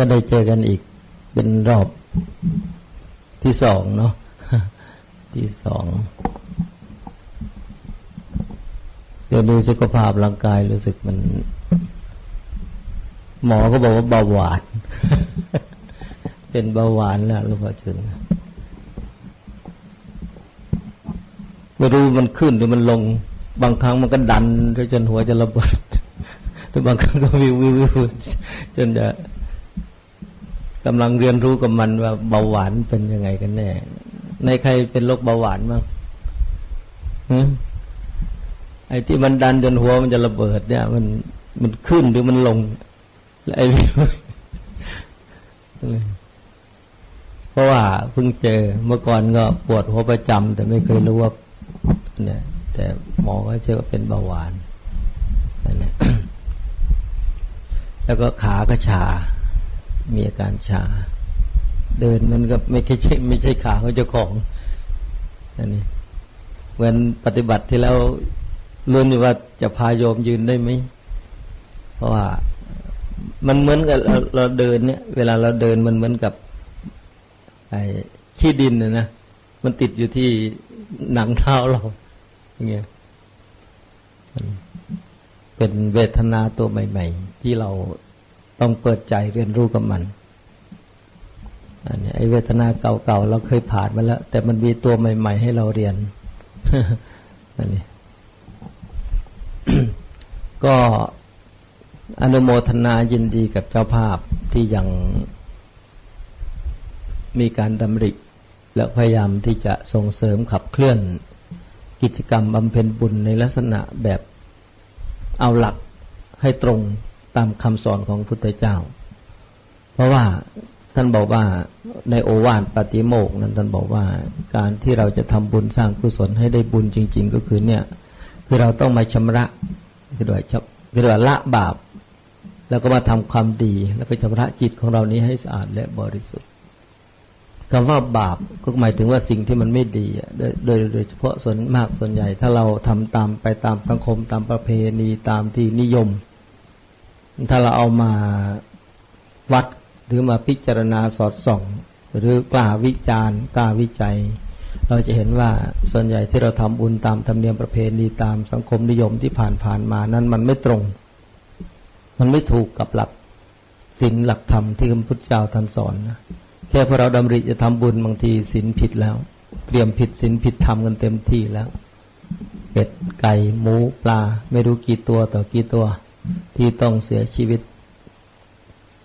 ก็ได้เจอกันอีกเป็นรอบที่สองเนาะที่สองเดี๋ยวนี้สุขภาพร่างกายรู้สึกมัน หมอก็บอกว่าเบาหวาน เป็นเบาหวานแล้วลวงพ่อจึงไม่รู้มันขึ้นหรือมันลง บางครั้งมันก็ดันจนหัวจะระเบิดแต่บางครั้งก็วิววิววิวจนจะ กำลังเรียนรู้กับมันว่าเบาหวานเป็นยังไงกันแน่ ในใครเป็นโรคเบาหวานบ้างไอ้ที่มันดันจนหัวมันจะระเบิด เนี่ย มันมันขึ้นหรือมันลงลไอ้เพราะว่าเพิ่งเจอเมื่อก่อนก็ปวดหัวประจำแต่ไม่เคยรู้ว่าเนี่ย แต่หมอก็เชื่อว่าเป็นเบาหวานนั่นแหละแล้วก็ขาก็ชา มีอาการชา เดินมันก็ไม่ใช่ไม่ใช่ขาของเจ้าของนั่นนี่เหมือนปฏิบัติที่แล้วลุ้นว่าจะพาโยมยืนได้ไหมเพราะว่ามันเหมือนกับเราเราเดินเนี่ย เวลาเราเดินมันเหมือนกับ ไอ้ขี้ดินนะนะมันติดอยู่ที่หนังเท้าเราอย่างเงี้ยเป็นเวทนาตัวใหม่ ๆ ที่เรา ต้องเปิดใจเรียนรู้กับมันอันนี้ไอเวทนาเก่าๆเราเคยผ่านมาแล้ว แต่มันมีตัวใหม่ ๆ ให้เราเรียนอันนี้ก็อนุโมทนายินดีกับเจ้าภาพที่ยังมีการดำริ และพยายามที่จะส่งเสริมขับเคลื่อน กิจกรรมบำเพ็ญบุญในลักษณะแบบเอาหลักให้ตรง ตามคำสอนของพุทธเจ้า เพราะว่าท่านบอกว่าในโอวาทปฏิโมกนั้นท่านบอกว่าการที่เราจะทำบุญสร้างกุศลให้ได้บุญจริง ๆ ก็คือเนี่ยคือเราต้องมาชำระคือด้วยคือด้วยละบาป แล้วก็มาทำความดีแล้วก็ชำระจิตของเรานี้ให้สะอาดและบริสุทธิ์คำว่าบาปก็หมายถึงว่าสิ่งที่มันไม่ดีโดยโดยโดยเฉพาะส่วนมากส่วนใหญ่ ถ้าเราทำตามไปตามสังคมตามประเพณีตามที่นิยม ถ้าเราเอามาวัดหรือมาพิจารณาสอดส่อง หรือกล้าวิจารณ์กล้าวิจัย เราจะเห็นว่าส่วนใหญ่ที่เราทำบุญตามธรรมเนียมประเพณีตามสังคมนิยมที่ผ่านผ่านมานั้นมันไม่ตรง มันไม่ถูกกับหลักศีลหลักธรรมที่พระพุทธเจ้าท่านสอนนะแค่พอเราดำริจะทำบุญบางทีศีลผิดแล้ว เตรียมผิดศีลผิดธรรมกันเต็มที่แล้วเป็ดไก่หมูปลา ไม่รู้กี่ตัวต่อกี่ตัว ที่ต้องเสียชีวิต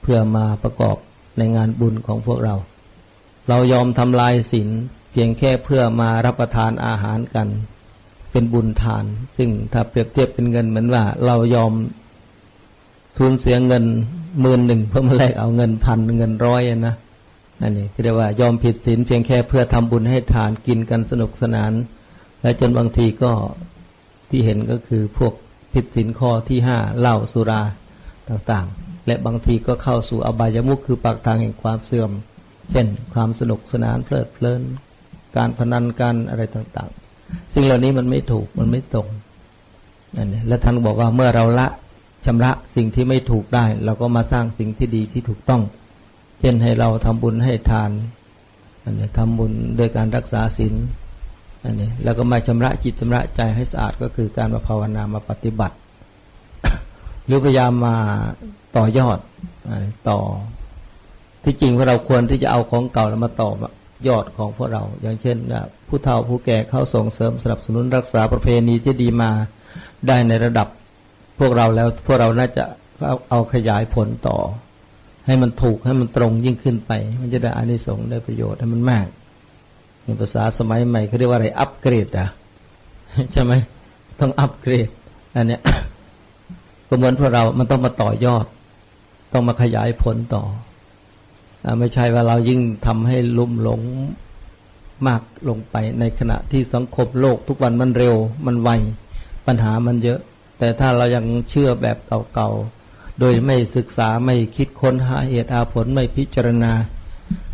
เพื่อมาประกอบในงานบุญของพวกเรา เรายอมทำลายศีลเพียงแค่เพื่อมารับประทานอาหารกัน เป็นบุญทาน ซึ่งถ้าเปรียบเทียบเป็นเงินเหมือนว่า เรายอมสูญเสียเงินหมื่นหนึ่งเพื่อมาแลกเอาเงินพันเงินร้อยนะอันนี้เรียกว่ายอมผิดศีลเพียงแค่เพื่อทำบุญให้ทานกินกันสนุกสนาน และจนบางทีก็ที่เห็นก็คือพวก ผิดศีลข้อที่ห้าเหล้าสุราต่างๆ และบางทีก็เข้าสู่อบายมุขคือปากทางแห่งความเสื่อม เช่น ความสนุกสนานเพลิดเพลิน การพนันการอะไรต่างๆ สิ่งเหล่านี้มันไม่ถูกมันไม่ตรงอันนี้และท่านบอกว่าเมื่อเราละชำระสิ่งที่ไม่ถูกได้ เราก็มาสร้างสิ่งที่ดีที่ถูกต้อง เช่นให้เราทำบุญให้ทานทำบุญโดยการรักษาศีล อันนี้แล้วก็มาชำระจิตชำระใจให้สะอาดก็คือการมาภาวนามาปฏิบัติ หรือพยายามมาต่อยอดต่อ ที่จริงพวกเราควรที่จะเอาของเก่าแล้วมาต่อยอดของพวกเรา อย่างเช่นผู้เฒ่าผู้แก่เข้าส่งเสริมสนับสนุนรักษาประเพณีที่ดีมาได้ในระดับพวกเราแล้วพวกเราน่าจะเอาขยายผลต่อ ให้มันถูกให้มันตรงยิ่งขึ้นไป มันจะได้อานิสงส์ได้ประโยชน์ให้มันมาก ภาษาสมัยใหม่เขาเรียกว่าอะไรอัปเกรดอะใช่ไหมต้องอัปเกรดอันเนี้ยก็เหมือนพวกเรา มันต้องมาต่อยอด ต้องมาขยายผลต่ออไม่ใช่ว่าเรายิ่งทำให้ลุ่มหลงมากลงไปในขณะที่สังคมโลกทุกวันมันเร็ว มันไวปัญหามันเยอะ แต่ถ้าเรายังเชื่อแบบเก่าๆโดยไม่ศึกษาไม่คิดค้นหาเหตุอาผลไม่พิจารณา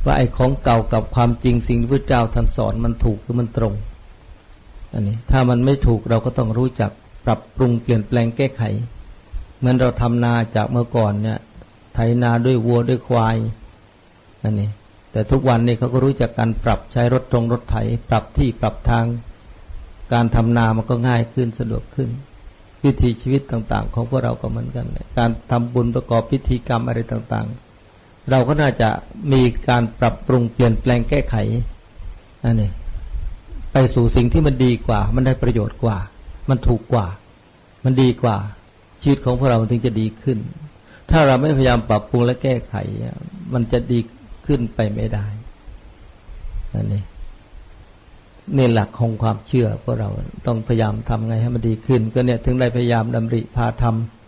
ว่าไอ้ของเก่ากับความจริงสิ่งที่พระเจ้าท่านสอนมันถูกหรือมันตรง อันนี้ ถ้ามันไม่ถูกเราก็ต้องรู้จักปรับปรุงเปลี่ยนแปลงแก้ไข เหมือนเราทำนาจากเมื่อก่อนเนี่ยไถนาด้วยวัวด้วยควายอันนี้ แต่ทุกวันนี้เขาก็รู้จักการปรับใช้รถตรงรถไถ ปรับที่ปรับทาง การทำนามันก็ง่ายขึ้นสะดวกขึ้น วิถีชีวิตต่าง ๆ ของพวกเราก็เหมือนกันเลยการทำบุญประกอบพิธีกรรมอะไรต่าง ๆ เราก็น่าจะมีการปรับปรุงเปลี่ยนแปลงแก้ไขอันนี้ไปสู่สิ่งที่มันดีกว่า มันได้ประโยชน์กว่า มันถูกกว่า มันดีกว่า ชีวิตของพวกเราถึงจะดีขึ้น ถ้าเราไม่พยายามปรับปรุงและแก้ไข มันจะดีขึ้นไปไม่ได้อันนี้นี่หลักของความเชื่อพวกเราต้องพยายามทำไงให้มันดีขึ้น ก็เนี่ยถึงได้พยายามดำริพาทำ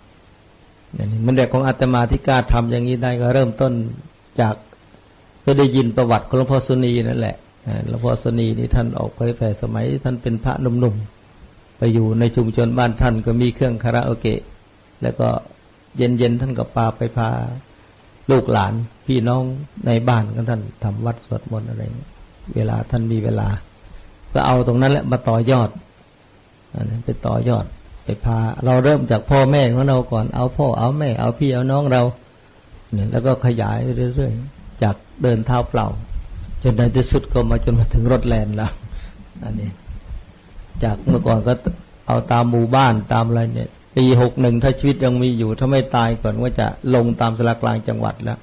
เนี่ยมันเด็กของอาตมาที่กล้าทำอย่างนี้ได้ก็เริ่มต้นจากก็ได้ยินประวัติของหลวงพ่อสุนีนั่นแหละหลวงพ่อสุนีนี่ท่านออกเผยแผ่สมัย ท่านเป็นพระหนุ่มๆไปอยู่ในชุมชนบ้านท่านก็มีเครื่องคาราโอเกะ แล้วก็เย็นๆท่านก็ปาไปพาลูกหลานพี่น้องในบ้านกันท่านทำวัดสวดมนต์อะไรเวลาท่านมีเวลา ก็เอาตรงนั้นแหละมาต่อยอดอันนั้นไปต่อยอด ไปพา เราเริ่มจากพ่อแม่ของเราก่อนเอาพ่อเอาแม่ เอาพี่เอาน้องเราเนี่ยแล้วก็ขยายเรื่อยๆ จากเดินเท้าเปล่า จนในที่สุดก็มาจนมาถึงรถแลนแล้วอันนี้ จากเมื่อก่อนก็เอาตามหมู่บ้านตามอะไรเนี่ยปีหกหนึ่งถ้าชีวิตยังมีอยู่ ถ้าไม่ตายก่อนว่าจะลงตามสลากลางจังหวัดแล้ว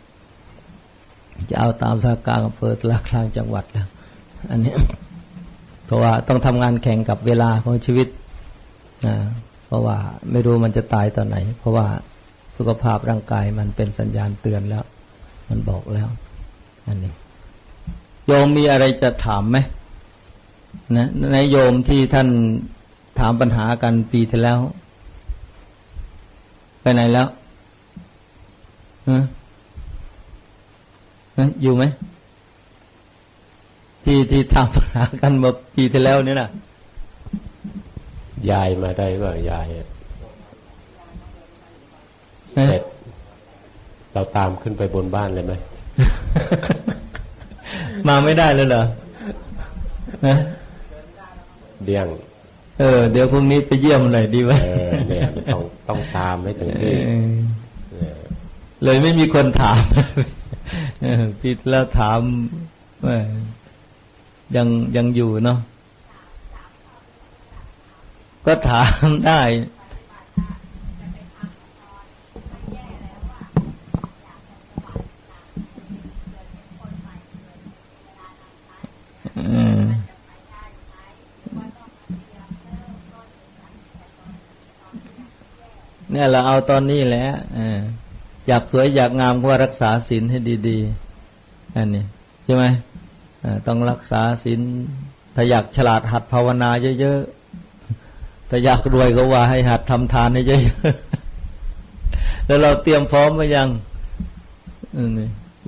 จะเอาตามสลากลางอำเภอสลากลางจังหวัดแล้ว อันนี้เพราะว่าต้องทำงานแข่งกับเวลาของชีวิตนะ เพราะว่าไม่รู้มันจะตายตอนไหน เพราะว่าสุขภาพร่างกายมันเป็นสัญญาณเตือนแล้ว มันบอกแล้วอันนี้โยมมีอะไรจะถามไหมนะในโยมที่ท่านถามปัญหากันปีที่แล้ว ไปไหนแล้วฮะอยู่ไหมที่ที่ทำปัญหากันมาปีที่แล้วนี่นะ ยายมาได้ว่ายายเสร็จ เราตามขึ้นไปบนบ้านเลยไหม มาไม่ได้เลยเหรอนะเดียง เออ เดี๋ยวพรุ่งนี้ไปเยี่ยมหน่อยดีไหมเออเนี่ยต้องต้องตามให้ถึงที่เลยไม่มีคนถามปีแล้วถามยังยังอยู่เนาะ ก็ถามได้เนี่ยเราเอาตอนนี้แหละอยากสวยอยากงามก็รักษาศีลให้ดีๆอันนี้ใช่ไหมต้องรักษาศีลถ้าอยากฉลาดหัดภาวนาเยอะๆ ถ้าอยากรวยก็ว่าให้หัดทำทานให้เยอะๆแล้วเราเตรียมพร้อมมายัง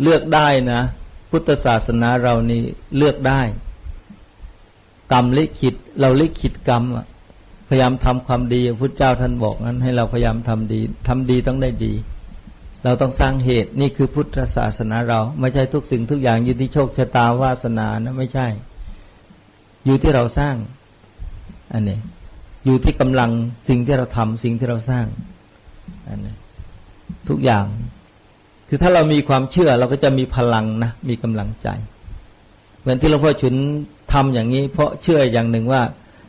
เลือกได้นะ พุทธศาสนาเรานี่เลือกได้ กรรมลิขิต เราลิขิตกรรมพยายามทำความดีพุทธเจ้าท่านบอกงั้น ให้เราพยายามทำดีทำดีต้องได้ดี เราต้องสร้างเหตุนี่คือพุทธศาสนาเรา ไม่ใช่ทุกสิ่งทุกอย่างอยู่ที่โชคชะตาวาสนานะไม่ใช่ อยู่ที่เราสร้างอันนี้ อยู่ที่กำลังสิ่งที่เราทำสิ่งที่เราสร้างอันนี้ทุกอย่าง คือถ้าเรามีความเชื่อเราก็จะมีพลังนะมีกำลังใจ เหมือนที่หลวงพ่อฉุนทำอย่างนี้ เพราะเชื่ออย่างหนึ่งว่า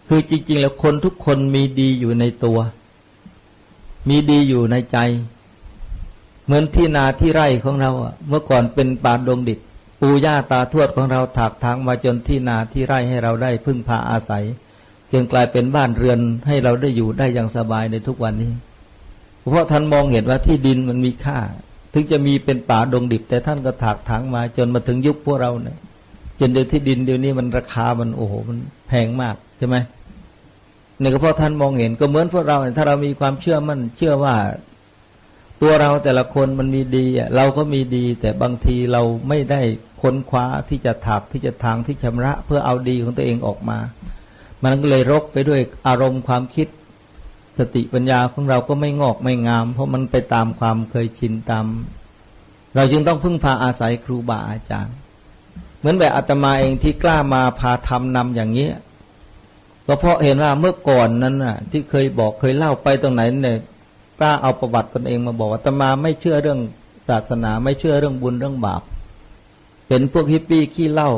คือจริง ๆ แล้วคนทุกคนมีดีอยู่ในตัว มีดีอยู่ในใจ เหมือนที่นาที่ไร่ของเราอะเมื่อก่อนเป็นป่าดงดิบปู่ย่าตาทวดของเราถากทางมาจนที่นาที่ไร่ให้เราได้พึ่งพาอาศัย จนกลายเป็นบ้านเรือนให้เราได้อยู่ได้อย่างสบายในทุกวันนี้ เพราะท่านมองเห็นว่าที่ดินมันมีค่า ถึงจะมีเป็นป่าดงดิบ แต่ท่านก็ถากทางมาจนมาถึงยุคพวกเราเนี่ยจนเดี๋ยวที่ดินเดี๋ยวนี้มันราคามันโอ้โหมันแพงมากใช่ไหมเนี่ยก็เพราะท่านมองเห็นก็เหมือนพวกเราถ้าเรามีความเชื่อมั่นเชื่อว่าตัวเราแต่ละคนมันมีดีเราก็มีดี แต่บางทีเราไม่ได้ค้นคว้าที่จะถักที่จะทางที่ชำระ เพื่อเอาดีของตัวเองออกมา มันก็เลยรกไปด้วยอารมณ์ความคิด สติปัญญาของเราก็ไม่งอกไม่งาม เพราะมันไปตามความเคยชินตาม เราจึงต้องพึ่งพาอาศัยครูบาอาจารย์ เหมือนแบบอาตมาเองที่กล้ามาพาทำนำอย่างนี้ก็เพราะเห็นว่าเมื่อก่อนนั้นน่ะ ที่เคยบอกเคยเล่าไปตรงไหนเนี่ยกล้าเอาประวัติตนเองมาบอกว่าตมาไม่เชื่อเรื่องศาสนาไม่เชื่อเรื่องบุญเรื่องบาป เป็นพวกฮิปปี้ขี้เหล้า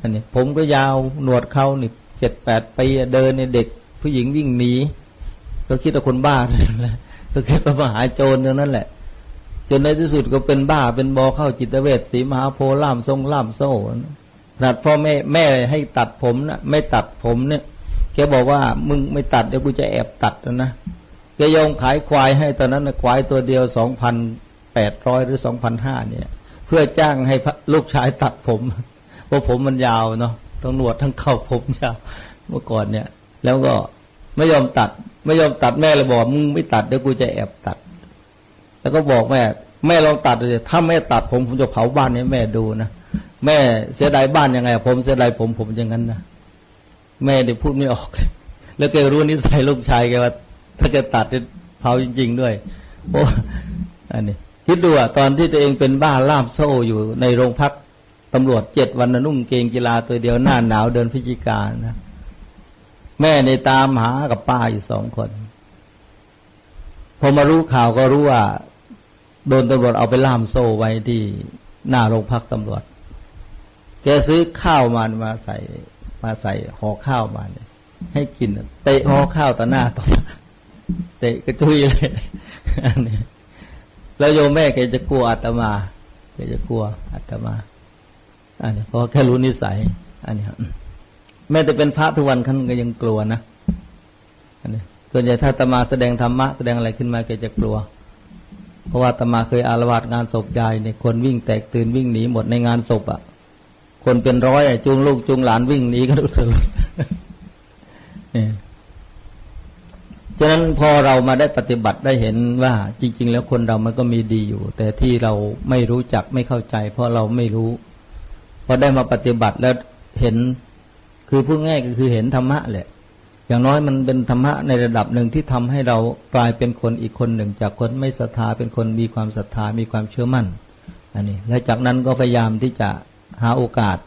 อันนี้ผมก็ยาวหนวดเขานี่ เจ็ดแปดปีเดินในยเด็ก ผู้หญิงวิ่งหนีก็คิดว่าคนบ้านั่นแหละก็คิดว่ามหาโจรอย่างนั้นแหละ จนในที่สุดก็เป็นบ้าเป็นบอเข้าจิตเวชสีมหาโพล่ามทรงล่ามโซ่ขนาดพ่อแม่แม่ให้ตัดผมนะไม่ตัดผมเนี่ยแกบอกว่ามึงไม่ตัดเดี๋ยวกูจะแอบตัดนะแกยอมขายควายให้ตอนนั้นนะควายตัวเดียวสองพันแปดร้อยหรือสองพันห้าเนี่ย เพื่อจ้างให้ลูกชายตัดผมเพราะผมมันยาวเนาะ ต้องหนวดทั้งเข้าผมยาวเมื่อก่อนเนี่ย แล้วก็ไม่ยอมตัด ไม่ยอมตัดแม่เลยบอกมึงไม่ตัดเดี๋ยวกูจะแอบตัด แล้วก็บอกแม่ แม่ลองตัดเลยถ้าแม่ตัดผมผมจะเผาบ้านให้แม่ดูนะแม่เสียดายบ้านยังไง ผมเสียดายผมผมอย่างนั้นนะแม่เนี่ยพูดไม่ออกแล้วแกรู้นิสัยลูกชายแกว่า ถ้าแกตัดจะเผาจริง ๆ ด้วยโอ้อันนี้คิดดูอะตอนที่ตัวเองเป็นบ้าล่ามโซ่อยู่ในโรงพัก ตำรวจเจ็ดวันนะนุ่งเกงกีฬาตัวเดียวหน้าหนาวเดินพิจิกานะ แม่ในตามหากับป้าอยู่สองคนพอมารู้ข่าวก็รู้ว่า โดนตำรวจเอาไปล่ามโซ่ไว้ที่หน้าโรงพักตำรวจ แกซื้อข้าวมามาใส่มาใส่ห่อข้าวมาเนี่ยให้กินเตะห่อข้าวต่อหน้าต่อตาเตะกระจุยเลยนนแล้วโยมแม่แกจะกลัวอาตมาแกจะกลัวอาตมา อันนี้เพราะแค่รู้นิสัย อันนี้ครับแม้แต่เป็นพระทุกวันท่านก็ยังกลัวนะอันนี้ส่วนใหญ่ถ้าตมาแสดงธรรมะแสดงอะไรขึ้นมาแกจะกลัว เพราะว่าตมาเคยอารวาสงานศพยายเนี่ยคนวิ่งแตกตื่นวิ่งหนีหมดในงานศพอะ คนเป็นร้อยอะจูงลูกจูงหลานวิ่งหนีก็รู้สึกฉะนั้นพอเรามาได้ปฏิบัติได้เห็นว่าจริง ๆ แล้วคนเรามันก็มีดีอยู่ แต่ที่เราไม่รู้จักไม่เข้าใจ เพราะเราไม่รู้ พอได้มาปฏิบัติแล้วเห็นคือพูดง่ายก็คือเห็นธรรมะแหละ อย่างน้อยมันเป็นธรรมะในระดับหนึ่งที่ทำให้เรากลายเป็นคนอีกคนหนึ่ง จากคนไม่ศรัทธาเป็นคนมีความศรัทธามีความเชื่อมั่นอันนี้ และจากนั้นก็พยายามที่จะหาโอกาส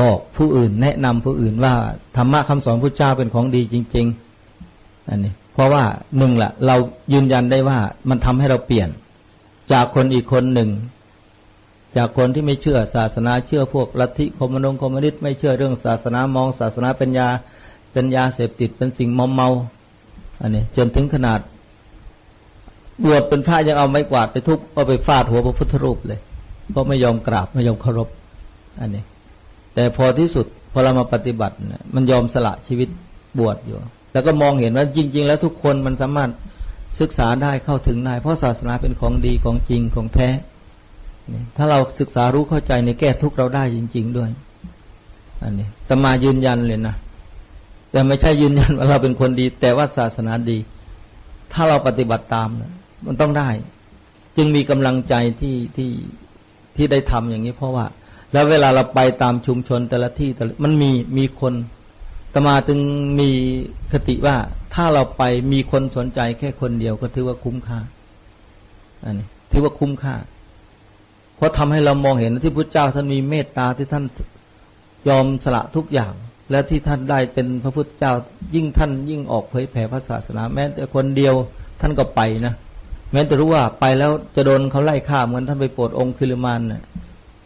บอกผู้อื่นแนะนำผู้อื่นว่าธรรมะคำสอนพระเจ้าเป็นของดีจริง ๆ อันนี้ เพราะว่าหนึ่งละเรายืนยันได้ว่ามันทำให้เราเปลี่ยน จากคนอีกคนหนึ่ง จากคนที่ไม่เชื่อศาสนาเชื่อพวกลัทธิคอมมนงคอมมิวนิสต์ไม่เชื่อเรื่องศาสนามองศาสนาเป็นยาเป็นยาเสพติดเป็นสิ่งมอมเมา อันนี้จนถึงขนาด บวชเป็นพระยังเอาไม้กวาดไปทุบเอาไปฟาดหัวพระพุทธรูปเลย เพราะไม่ยอมกราบไม่ยอมเคารพ อันนี้ แต่พอที่สุดพอเรามาปฏิบัติเนี่ยมันยอมสละชีวิตบวชอยู่ แล้วก็มองเห็นว่าจริง ๆ แล้วทุกคนมันสามารถศึกษาได้เข้าถึงได้ เพราะศาสนาเป็นของดีของจริงของแท้ ถ้าเราศึกษารู้เข้าใจในแก้ทุกข์เราได้จริง ๆด้วย อันนี้ตมายืนยันเลยนะแต่ไม่ใช่ยืนยันว่าเราเป็นคนดี แต่ว่าศาสนาดี ถ้าเราปฏิบัติตามนะมันต้องได้ จึงมีกำลังใจที่ที่ที่ได้ทำอย่างนี้ เพราะว่า แล้วเวลาเราไปตามชุมชนแต่ละที่แต่ละมันมีมีคนตมาจึงมีคติว่าถ้าเราไปมีคนสนใจแค่คนเดียวก็ถือว่าคุ้มค่าอันนี้ถือว่าคุ้มค่า เพราะทำให้เรามองเห็นที่พระเจ้าท่านมีเมตตาที่ท่านยอมสละทุกอย่าง และที่ท่านได้เป็นพระพุทธเจ้ายิ่งท่านยิ่งออกเผยแผ่พระศาสนา แม้แต่คนเดียวท่านก็ไปนะแม้แต่รู้ว่าไปแล้วจะโดนเขาไล่ฆ่าเหมือนท่านไปโปรดองค์คิริมานนะ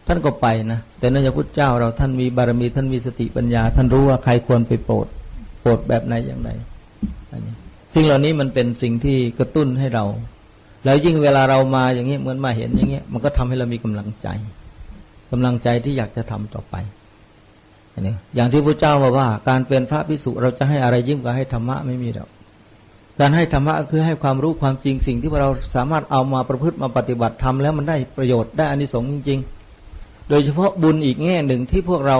ท่านก็ไปนะแต่เนื่องจากพุทธเจ้าเราท่านมีบารมีท่านมีสติปัญญา ท่านรู้ว่าใครควรไปโปรดโปรดแบบไหนอย่างไรอันนี้สิ่งเหล่านี้มันเป็นสิ่งที่กระตุ้นให้เรา แล้วยิ่งเวลาเรามาอย่างนี้เหมือนมาเห็นอย่างเงี้ยมันก็ทำให้เรามีกำลังใจกำลังใจที่อยากจะทำต่อไปอันนี้อย่างที่พระเจ้าบอกว่า การเป็นพระพิสุเราจะให้อะไรยิ่งกว่าให้ธรรมะไม่มีหรอกการให้ธรรมะคือให้ความรู้ความจริงสิ่งที่เราสามารถเอามาประพฤติมาปฏิบัติทำแล้วมันได้ประโยชน์ได้อานิสงส์จริง ๆ โดยเฉพาะบุญอีกแง่หนึ่งที่พวกเรา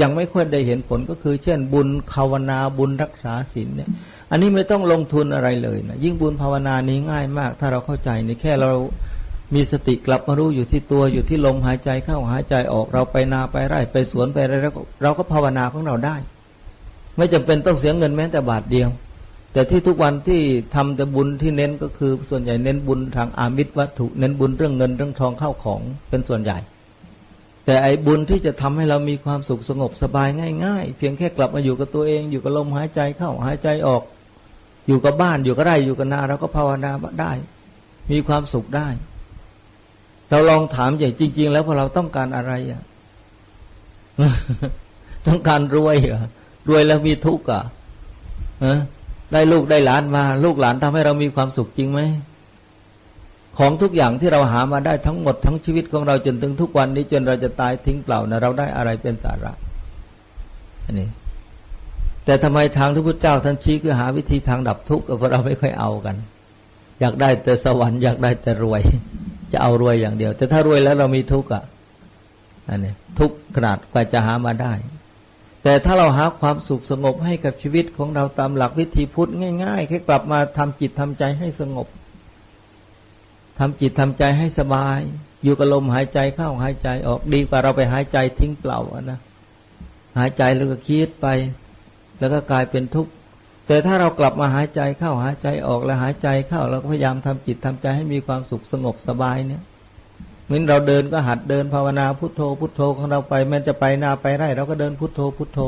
ยังไม่ค่อยได้เห็นผลก็คือ เช่น บุญภาวนาบุญรักษาศีลเนี่ย อันนี้ไม่ต้องลงทุนอะไรเลยนะยิ่งบุญภาวนานี้ง่ายมาก ถ้าเราเข้าใจในแค่เรามีสติกลับมารู้อยู่ที่ตัวอยู่ที่ลมหายใจเข้าหายใจออกเราไปนาไปไร่ ไปสวนไปอะไรเราก็เราก็ภาวนาของเราได้ ไม่จำเป็นต้องเสียเงินแม้แต่บาทเดียว แต่ที่ทุกวันที่ทำแต่บุญที่เน้นก็คือส่วนใหญ่เน้นบุญทางอามิตรวัตถุเน้นบุญเรื่องเงินเรื่องทองเข้าของเป็นส่วนใหญ่ แต่ไอ้บุญที่จะทำให้เรามีความสุขสงบสบายง่าย ๆ เพียงแค่กลับมาอยู่กับตัวเองอยู่กับลมหายใจเข้าหายใจออก อยู่กับบ้านอยู่กับไร่อยู่กับนาเราก็ภาวนาได้ มีความสุขได้ เราลองถามอย่างจริง ๆ แล้วพวกเราต้องการอะไรอะต้องการรวยเหรอรวยแล้วมีทุกข์อะฮะได้ลูกได้หลานมา ลูกหลานทำให้เรามีความสุขจริงไหมของทุกอย่างที่เราหามาได้ทั้งหมดทั้งชีวิตของเราจนถึงทุกวันนี้จนเราจะตายทิ้งเปล่านะเราได้อะไรเป็นสาระอันนี้ แต่ทำไมทางที่พระเจ้าท่านชี้คือหาวิธีทางดับทุกข์เพราะเราไม่ค่อยเอากัน อยากได้แต่สวรรค์อยากได้แต่รวย จะเอารวยอย่างเดียว แต่ถ้ารวยแล้วเรามีทุกข์อะอันนี้ทุกข์ขนาดกว่าจะหามาได้ แต่ถ้าเราหาความสุขสงบให้กับชีวิตของเราตามหลักวิธีพุทธง่ายๆแค่กลับมาทำจิตทำใจให้สงบทำจิตทำใจให้สบาย อยู่กับลมหายใจเข้าหายใจออกดีกว่าเราไปหายใจทิ้งเปล่าอะนะหายใจแล้วก็คิดไป แล้วก็กลายเป็นทุกข์แต่ถ้าเรากลับมาหายใจเข้าหายใจออกแล้วหายใจเข้าเราก็พยายามทำจิตทำใจให้มีความสุขสงบสบายเนี่ยเหมือนเราเดินก็หัดเดินภาวนาพุทโธ พุทโธของเราไปแม้จะไปนาไปไร่เราก็เดินพุทโธ พุทโธ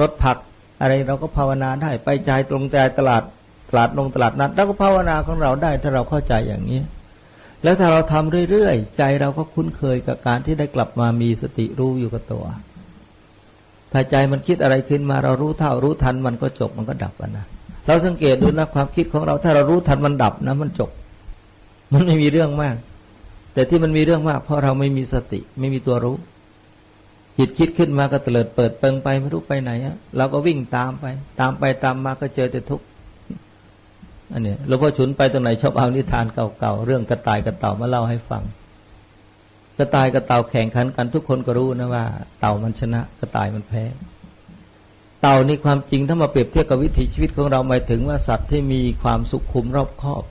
รถผักอะไรเราก็ภาวนาได้ไปใจตรงใจตลาดตลาดลงตลาดนัดเราก็ภาวนาของเราได้ถ้าเราเข้าใจอย่างนี้ แล้วถ้าเราทำเรื่อยๆ ใจเราก็คุ้นเคยกับการที่ได้กลับมามีสติรู้อยู่กับตัว ถ้าใจมันคิดอะไรขึ้นมาเรารู้เท่ารู้ทันมันก็จบมันก็ดับนะเราสังเกตดูนะความคิดของเราถ้าเรารู้ทันมันดับนะ มันจบ มันไม่มีเรื่องมาก แต่ที่มันมีเรื่องมาก เพราะเราไม่มีสติ ไม่มีตัวรู้ จิตคิดขึ้นมาก็เตลิดเปิดเปิงไปไม่รู้ไปไหนอะเราก็วิ่งตามไป ตามไปตามมาก็เจอแต่ทุกข์อันนี้หลวงพ่อฉุนไปตรงไหนชอบเอานิทานเก่าๆเรื่องกระต่ายกระเต่ามาเล่าให้ฟัง กระต่ายกระเต่าแข่งขันกันทุกคนก็รู้นะว่า เต่ามันชนะกระต่ายมันแพ้ เต่านี่ความจริงถ้ามาเปรียบเทียบกับวิถีชีวิตของเราหมายถึงว่าสัตว์ที่มีความสุขคุมรอบคอบ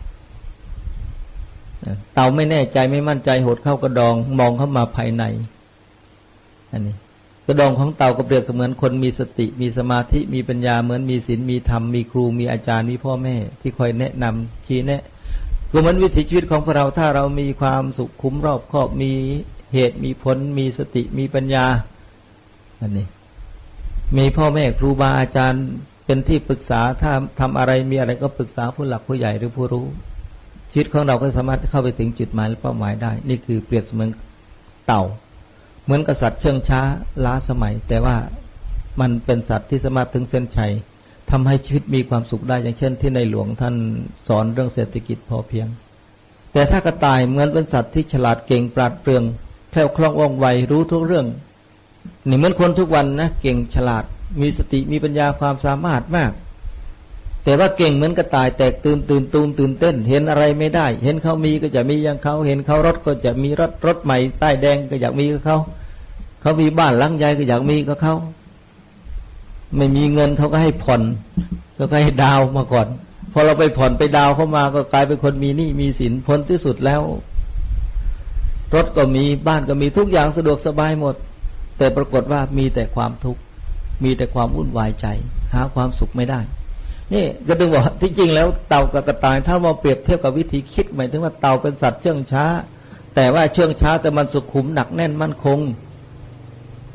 เต่าไม่แน่ใจไม่มั่นใจหดเข้ากระดองมองเข้ามาภายในอันนี้กระดองของเต่าก็เปรียบเสมือนคนมีสติ มีสมาธิมีปัญญาเหมือนมีศีลมีธรรมมีครูมีอาจารย์มีพ่อแม่ ที่คอยแนะนำชี้แนะ คือมันวิถีชีวิตของพวกเราถ้าเรามีความสุขคุ้มรอบครอบมีเหตุมีผล มีสติมีปัญญาอันนี้ มีพ่อแม่ครูบาอาจารย์เป็นที่ปรึกษาถ้าทำอะไรมีอะไรก็ปรึกษาผู้หลักผู้ใหญ่หรือผู้รู้ ชีวิตของเราก็สามารถเข้าไปถึงจุดหมายและเป้าหมายได้ นี่คือเปรียบเสมือนเต่า เหมือนกษัตริย์เชื่องช้าล้าสมัย แต่ว่ามันเป็นสัตว์ที่สามารถถึงเส้นชัย ทำให้ชีวิตมีความสุขได้อย่างเช่น ที่ในหลวงท่านสอนเรื่องเศรษฐกิจพอเพียง แต่ถ้ากระต่ายเหมือนเป็นสัตว์ที่ฉลาดเก่งปราดเปรื่องแคล่วคล่องว่องไวรู้ทุกเรื่องนี่เหมือนคนทุกวันนะเก่งฉลาดมีสติมีปัญญาความสามารถมาก แต่ว่าเก่งเหมือนกระต่ายแตกตื่นตื่นตูมตื่นเต้น เห็นอะไรไม่ได้ เห็นเขามีก็จะมีอย่างเขาเห็นเขารถก็จะมีรถรถใหม่ใต้แดงก็อยากมีกับเขาเขามีบ้านหลังใหญ่ก็อยากมีกับเขา ไม่มีเงินเขาก็ให้ผ่อนก็ให้ดาวมาก่อน พอเราไปผ่อนไปดาวเข้ามาก็กลายเป็นคนมีหนี้มีสินพ้นที่สุดแล้ว รถก็มีบ้านก็มีทุกอย่างสะดวกสบายหมด แต่ปรากฏว่ามีแต่ความทุกข์มีแต่ความวุ่นวายใจ หาความสุขไม่ได้นี่ก็ถึงบอกที่จริงแล้วเต่ากับกระต่าย ถ้ามาเปรียบเทียบกับวิธีคิดหมายถึงว่าเต่าเป็นสัตว์เชื่องช้า แต่ว่าเชื่องช้าแต่มันสุขุมหนักแน่นมั่นคง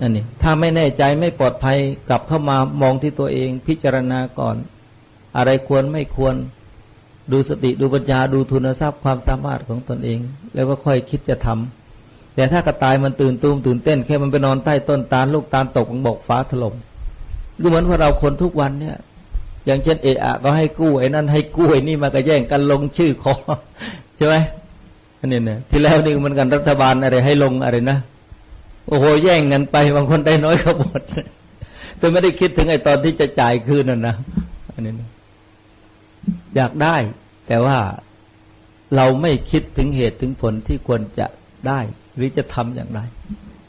นั่นนี่ถ้าไม่แน่ใจไม่ปลอดภัยกลับเข้ามามองที่ตัวเองพิจารณาก่อน อะไรควรไม่ควร ดูสติดูปัญญาดูทุนทรัพย์ความสามารถของตนเอง แล้วก็ค่อยคิดจะทำแต่ถ้ากระต่ายมันตื่นตูมตื่นเต้นแค่มันไปนอนใต้ต้นตาลลูกตาลตกมันบอกฟ้าถล่มก็เหมือนพวกเราคนทุกวันเนี่ยอย่างเช่นเอะอะก็ให้กู้ไอ้นั่นให้กู้ไอ้นี่มาก็แย่งกันลงชื่อขอใช่ไหมอันนี้เนี่ยที่แล้วนี่มันกันรัฐบาลอะไรให้ลงอะไรนะ โอ้โหแย่งกันไปบางคนได้น้อยก็หมดแต่ไม่ได้คิดถึงไอ้ตอนที่จะจ่ายคืนนั่นนะอันนี้นะอยากได้ แต่ว่าเราไม่คิดถึงเหตุถึงผลที่ควรจะได้ หรือจะทำอย่างไร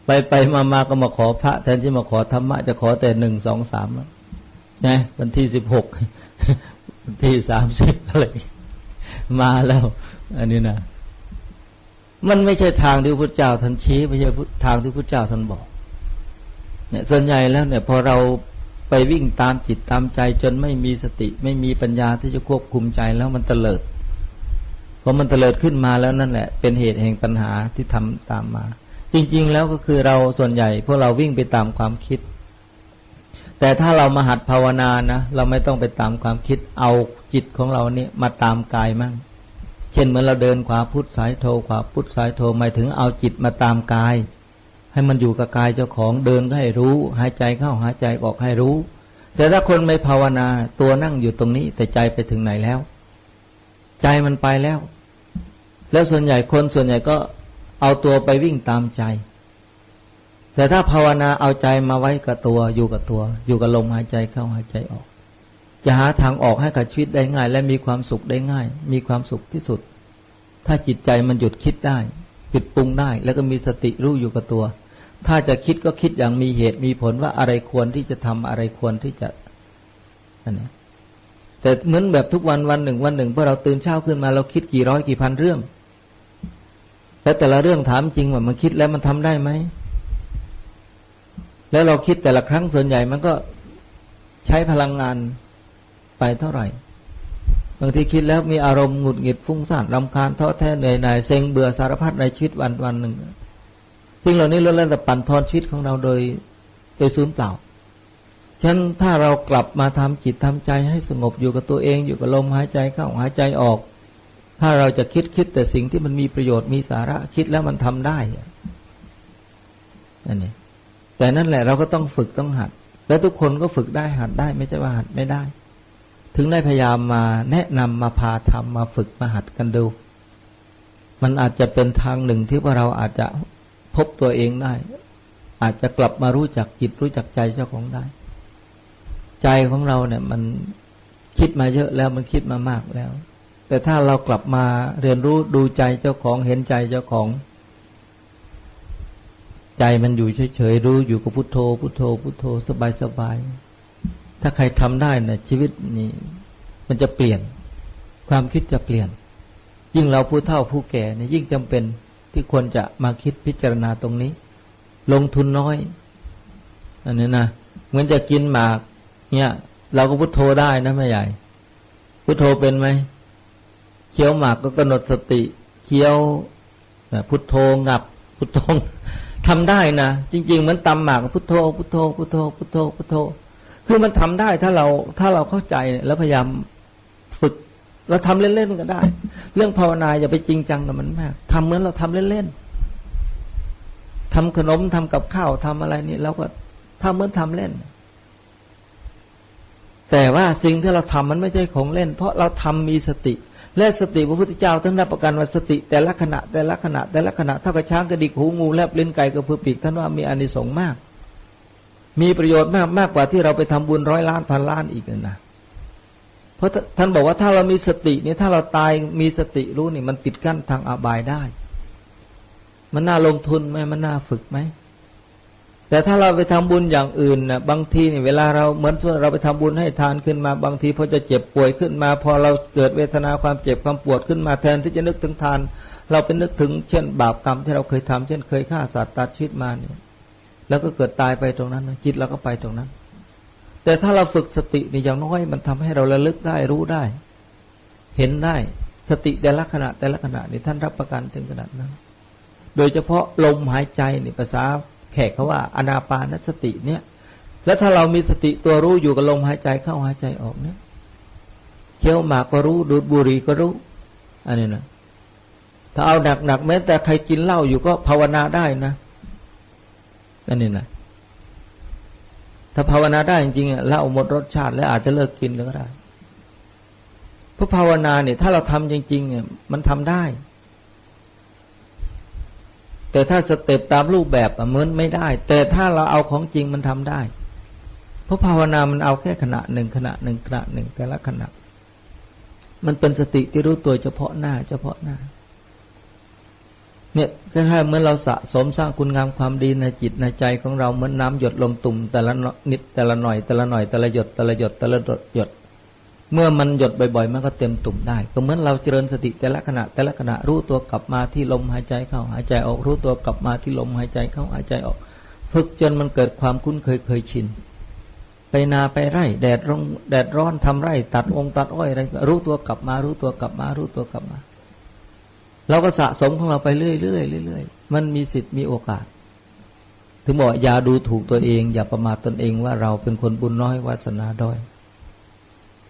ไปไปมามาก็มาขอพระ แทนที่มาขอธรรมะจะขอแต่หนึ่งสองสามแล้วนะวันที่สิบหกวันที่สามสิบอะไรมาแล้ว อันนี้นะ มันไม่ใช่ทางที่พระเจ้าท่านชี้ไม่ใช่ทางที่พระเจ้าท่านบอกเนี่ยส่วนใหญ่แล้วเนี่ยพอเราไปวิ่งตามจิตตามใจจนไม่มีสติ ไม่มีปัญญาที่จะควบคุมใจแล้วมันเตลิดพอมันเตลิดขึ้นมาแล้วนั่นแหละ เป็นเหตุแห่งปัญหาที่ทำตามมา จริง ๆ แล้วก็คือเราส่วนใหญ่ พวกเราวิ่งไปตามความคิด แต่ถ้าเรามาหัดภาวนานะเราไม่ต้องไปตามความคิดเอาจิตของเราเนี่ยมาตามกายมั่ง เช่นเมื่อเราเดินขวาพุทธสายโทขวาพุทธสายโทหมายถึงเอาจิตมาตามกาย ให้มันอยู่กับกายเจ้าของเดินก็ให้รู้ หายใจเข้าหายใจออกให้รู้ แต่ถ้าคนไม่ภาวนาตัวนั่งอยู่ตรงนี้ แต่ใจไปถึงไหนแล้ว ใจมันไปแล้ว แล้วส่วนใหญ่คนส่วนใหญ่ก็เอาตัวไปวิ่งตามใจ แต่ถ้าภาวนาเอาใจมาไว้กับตัวอยู่กับตัว อยู่กับลมหายใจเข้าหายใจออก จะหาทางออกให้กับชีวิตได้ง่าย และมีความสุขได้ง่าย มีความสุขที่สุด ถ้าจิตใจมันหยุดคิดได้หยุดปรุงได้ แล้วก็มีสติรู้อยู่กับตัว ถ้าจะคิดก็คิดอย่างมีเหตุมีผลว่าอะไรควรที่จะทำอะไรควรที่จะอันนี้แต่เหมือนแบบทุกวันวันหนึ่งวันหนึ่งพอเราตื่นเช้าขึ้นมาเราคิดกี่ร้อยกี่พันเรื่องแล้วแต่ละเรื่องถามจริงว่ามันคิดแล้วมันทำได้ไหม แล้วเราคิดแต่ละครั้งส่วนใหญ่มันก็ใช้พลังงาน ไปเท่าไหร่ บางทีคิดแล้วมีอารมณ์หงุดหงิดฟุ้งซ่านรำคาญท้อแท้เหนื่อยหน่ายเซ็งเบื่อสารพัดในชีวิตวันวันหนึ่งสิ่งเหล่านี้ล้วนแล้วแต่ปั่นทอนชีวิตของเราโดยโดยศูนย์เปล่าฉะนั้นถ้าเรากลับมาทำจิตทำใจให้สงบอยู่กับตัวเอง อยู่กับลมหายใจเข้าหายใจออก ถ้าเราจะคิดคิดแต่สิ่งที่มันมีประโยชน์มีสาระคิดแล้วมันทำได้นั่นเองแต่นั่นแหละเราก็ต้องฝึกต้องหัด แล้วทุกคนก็ฝึกได้หัดได้ไม่ใช่ว่าหัดไม่ได้ ถึงได้พยายามมาแนะนำมาพาทำมาฝึกมาหัดกันดู มันอาจจะเป็นทางหนึ่งที่ว่าเราอาจจะพบตัวเองได้ อาจจะกลับมารู้จักจิตรู้จักใจเจ้าของได้ ใจของเราเนี่ย มันคิดมาเยอะแล้วมันคิดมามากแล้ว แต่ถ้าเรากลับมาเรียนรู้ดูใจเจ้าของเห็นใจเจ้าของ ใจมันอยู่เฉยๆรู้อยู่กับพุโทโธพุโทโธพุโทโธสบายๆ ถ้าใครทำได้นะชีวิตนี้ มันจะเปลี่ยน ความคิดจะเปลี่ยน ยิ่งเราผู้เฒ่าผู้แก่เนี่ยยิ่งจำเป็นที่ควรจะมาคิดพิจารณาตรงนี้ ลงทุนน้อย อันนี้นะเหมือนจะกินหมาก เนี่ย เราก็พุโทโธได้นะแม่ใหญ่ พุโทโธเป็นไหมเคี้ยวหมากก็กำหนดสติเคี้ยวพุทโธงับ พุทโธทำได้นะจริง ๆ เหมือนตำหมากพุทโธพุทโธพุทโธพุทโธพุทโธ คือมันทำได้ถ้าเราถ้าเราเข้าใจแล้วพยายามฝึก เราทำเล่นๆก็ได้ เรื่องภาวนาอย่าไปจริงจังกับมันมากทำเหมือนเราทำเล่นๆทำขนมทำกับข้าวทำอะไรนี่เราก็ทำเหมือนทำเล่น แต่ว่าสิ่งที่เราทำมันไม่ใช่ของเล่น เพราะเราทำมีสติ และสติพระพุทธเจ้าท่านรับประกันว่าสติ แต่ละขณะแต่ละขณะแต่ละขณะเท่ากับช้างกระดิกหูงูแลบเลิ้นไก่กระพือปีกท่านว่ามีอานิสงส์มาก มีประโยชน์มากมากกว่าที่เราไปทำบุญร้อยล้านพันล้านอีกนะเพราะท่านบอกว่าถ้าเรามีสติเนี่ยถ้าเราตายมีสติรู้นี่มันปิดกั้นทางอาบายได้ มันน่าลงทุนไหมมันน่าฝึกไหมแต่ถ้าเราไปทำบุญอย่างอื่นนะบางทีเนี่ยเวลาเราเหมือนส่วนเราไปทำบุญให้ทานขึ้นมา บางทีพอจะเจ็บป่วยขึ้นมา พอเราเกิดเวทนาความเจ็บความปวดขึ้นมาแทนที่จะนึกถึงทาน เราไปนึกถึงเช่นบาปกรรมที่เราเคยทำเช่นเคยฆ่าสัตว์ตัดชีวิตมาเนี่ย แล้วก็เกิดตายไปตรงนั้น จิตเราก็ไปตรงนั้น แต่ถ้าเราฝึกสตินี่อย่างน้อยมันทำให้เราระลึกได้รู้ได้ เห็นได้สติแต่ละขณะแต่ละขณะนี่ท่านรับประกันถึงขนาดนั้น โดยเฉพาะลมหายใจนี่ภาษาแขกเขาว่าอนาปานสติเนี่ย แล้วถ้าเรามีสติตัวรู้อยู่กับลมหายใจเข้าหายใจออกเนี่ยเคี้ยวหมากก็รู้ดูดบุหรี่ก็รู้ อันนี้นะถ้าเอาหนักหนักแม้แต่ใครกินเหล้าอยู่ก็ภาวนาได้นะ อันนี้นะถ้าภาวนาได้จริงๆเหล้าหมดรสชาติ แล้วอาจจะเลิกกินแล้วก็ได้เพราะภาวนาเนี่ย ถ้าเราทำจริง ๆ เนี่ย มันทำได้ แต่ถ้าสเต็ปตามรูปแบบเหมือนไม่ได้ แต่ถ้าเราเอาของจริงมันทำได้ เพราะภาวนามันเอาแค่ขณะหนึ่งขณะหนึ่งขณะหนึ่งแต่ละขณะ มันเป็นสติที่รู้ตัวเฉพาะหน้า เฉพาะหน้า เนี่ยคล้ายๆเหมือนเราสะสมสร้างคุณงามความดีในจิตในใจของเราเหมือนน้าหยดลงตุ่มแต่ละนิดแต่ละหน่อยแต่ละหน่อยแต่ละหยดแต่ละหยดแต่ละหยด เมื่อมันหยดบ่อยๆ มันก็เต็มตุ่มได้ ก็เหมือนเราเจริญสติแต่ละขณะแต่ละขณะรู้ตัวกลับมาที่ลมหายใจเข้าหายใจออกรู้ตัวกลับมาที่ลมหายใจเข้าหายใจออก ฝึกจนมันเกิดความคุ้นเคยเคยชินไปนาไปไร่แดดร้อนแดดร้อนทำไร่ ตัดองตัดอ้อยอะไรรู้ตัวกลับมารู้ตัวกลับมารู้ตัวกลับมา เราก็สะสมของเราไปเรื่อยๆเรื่อยๆมันมีสิทธิ์มีโอกาส ถึงบอกอย่าดูถูกตัวเอง อย่าประมาทตนเองว่าเราเป็นคนบุญน้อยวาสนาด้อย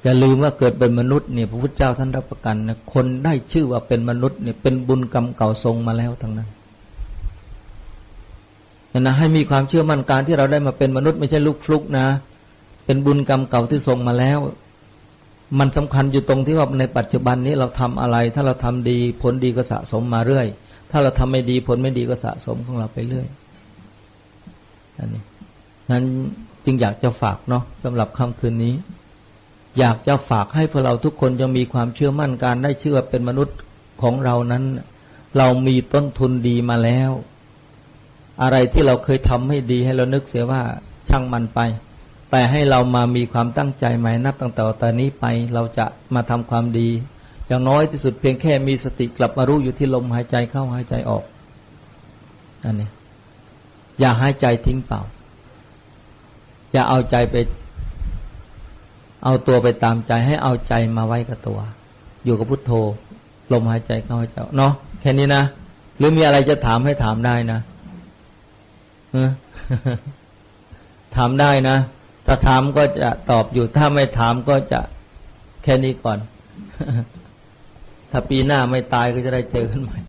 อย่าลืมว่าเกิดเป็นมนุษย์เนี่ยพระพุทธเจ้าท่านรับประกันนะคนได้ชื่อว่าเป็นมนุษย์เนี่ยเป็นบุญกรรมเก่าทรงมาแล้วทั้งนั้นนะให้มีความเชื่อมั่นการที่เราได้มาเป็นมนุษย์ไม่ใช่ลูกฟลุกนะ เป็นบุญกรรมเก่าที่ทรงมาแล้ว มันสำคัญอยู่ตรงที่ว่าในปัจจุบันนี้เราทำอะไร ถ้าเราทำดีผลดีก็สะสมมาเรื่อย ถ้าเราทำไม่ดีผลไม่ดีก็สะสมของเราไปเรื่อยอันนี้นั้นจึงอยากจะฝากเนาะสำหรับค่ำคืนนี้ อยากจะฝากให้พวกเราทุกคนจะมีความเชื่อมั่นการได้เชื่อเป็นมนุษย์ของเรานั้น เรามีต้นทุนดีมาแล้ว อะไรที่เราเคยทำไม่ดีให้เรานึกเสียว่าช่างมันไป แต่ให้เรามามีความตั้งใจใหม่นับตั้งแต่ตอนนี้ไปเราจะมาทำความดี อย่างน้อยที่สุดเพียงแค่มีสติกลับมารู้อยู่ที่ลมหายใจเข้าหายใจออกอันนี้อย่าหายใจทิ้งเปล่า อย่าเอาใจไป เอาตัวไปตามใจให้เอาใจมาไว้กับตัว อยู่กับพุทโธ ลมหายใจเข้าหายใจออกเนาะแค่นี้นะ หรือมีอะไรจะถามให้ถามได้นะถามได้นะ ถ้าถามก็จะตอบอยู่ ถ้าไม่ถามก็จะแค่นี้ก่อน ถ้าปีหน้าไม่ตายก็จะได้เจอกันใหม่